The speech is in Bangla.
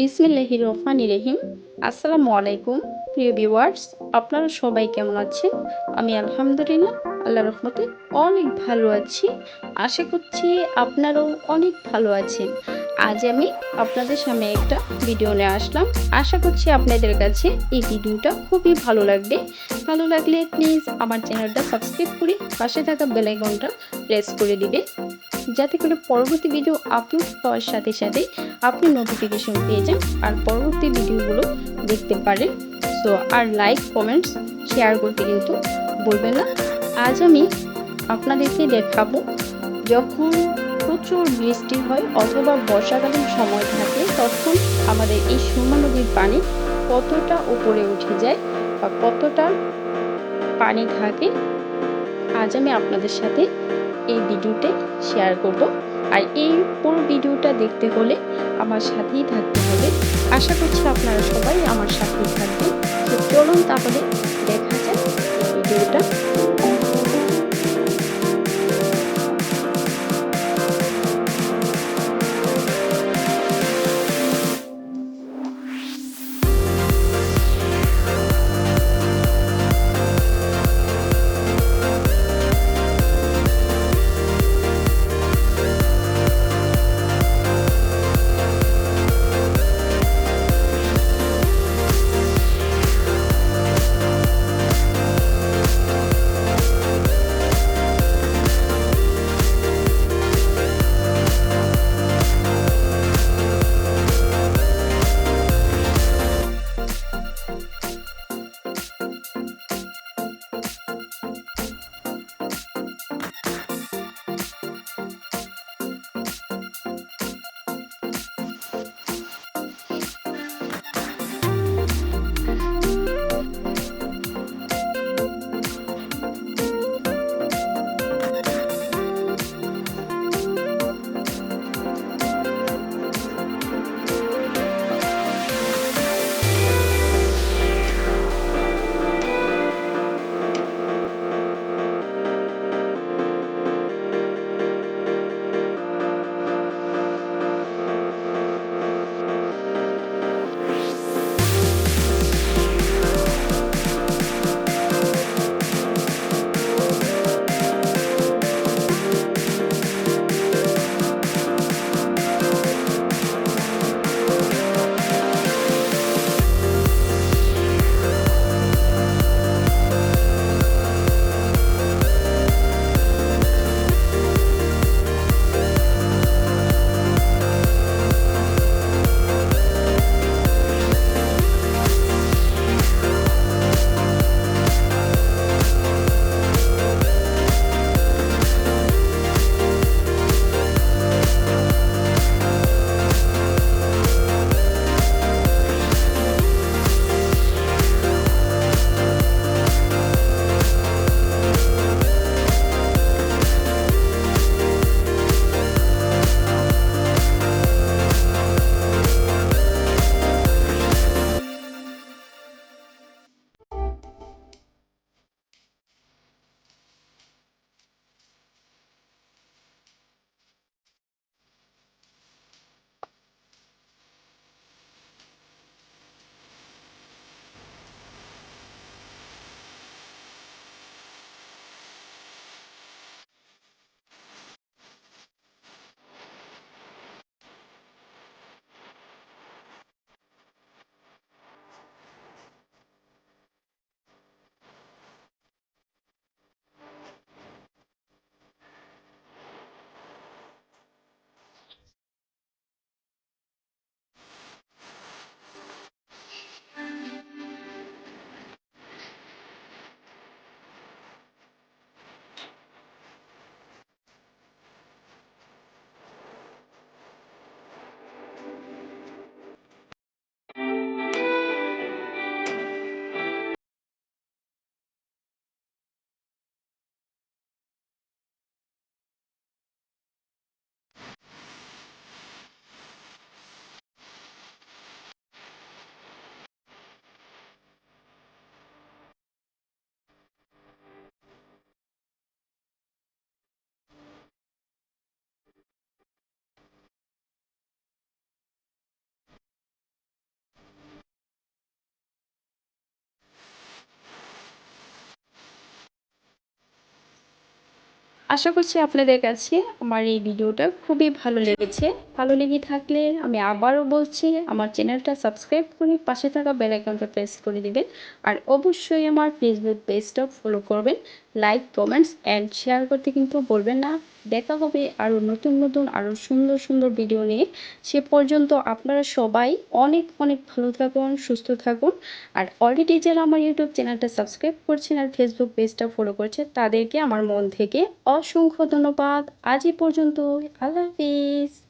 বিসমিল্লাহির রহমান রহিম। আসসালামু আলাইকুম, প্রিয় ভিউয়ার্স আপনারা সবাই কেমন আছেন? আমি আলহামদুলিল্লাহ, আল্লাহ রহমতে অনেক ভালো আছি। আশা করছি আপনারাও অনেক ভালো আছেন। আজ আমি আপনাদের সামনে একটা ভিডিও নিয়ে আসলাম। আশা করছি আপনাদের কাছে এই ভিডিওটা খুবই ভালো লাগবে। ভালো লাগলে প্লিজ আমার চ্যানেলটা সাবস্ক্রাইব করে পাশে থাকা বেলাইকনটা প্রেস করে দিবে যাতে করে পরবর্তী ভিডিও আপলোড হওয়ার সাথে সাথে আপনি নোটিফিকেশন পেয়ে যান আর পরবর্তী ভিডিওগুলো দেখতে পারেন। সো আর লাইক কমেন্টস শেয়ার করতে কিন্তু বলবেন না। আজ আমি আপনাদেরকে দেখাবো, যখন প্রচুর বৃষ্টি হয় অথবা বর্ষাকালীন সময় থাকে, তখন আমাদের এই সুরমা নদীর পানি কতটা উপরে উঠে যায় বা কতটা পানি থাকে, আজ আমি আপনাদের সাথে এই ভিডিওতে শেয়ার করব। আর এই পুরো ভিডিওটা দেখতে হলে আমার সাথেই থাকতে হবে। আশা করছি আপনারা সবাই আমার সাথেই থাকবেন। তো চলুন তাহলে দেখা যাক ভিডিওটা আশা করছি আপনাদের কাছে আমার এই ভিডিওটা খুবই ভালো লেগেছে। ভালো লেগে থাকলে আমি আবারও বলছি, আমার চ্যানেলটা সাবস্ক্রাইব করে পাশে থাকা বেল আইকনটা প্রেস করে দিবেন। আর অবশ্যই আমার ফেসবুক পেজটা ফলো করবেন। লাইক কমেন্টস অ্যান্ড শেয়ার করতে কিন্তু বলবেন না। দেখা হবে আরও নতুন নতুন আরও সুন্দর সুন্দর ভিডিও নিয়ে। সে পর্যন্ত আপনারা সবাই অনেক অনেক ভালো থাকুন, সুস্থ থাকুন। আর অলরেডি যারা আমার ইউটিউব চ্যানেলটা সাবস্ক্রাইব করছেন আর ফেসবুক পেজটা ফলো করছে, তাদেরকে আমার মন থেকে অসংখ্য ধন্যবাদ। আজ পর্যন্ত আল্লাহ হাফিজ।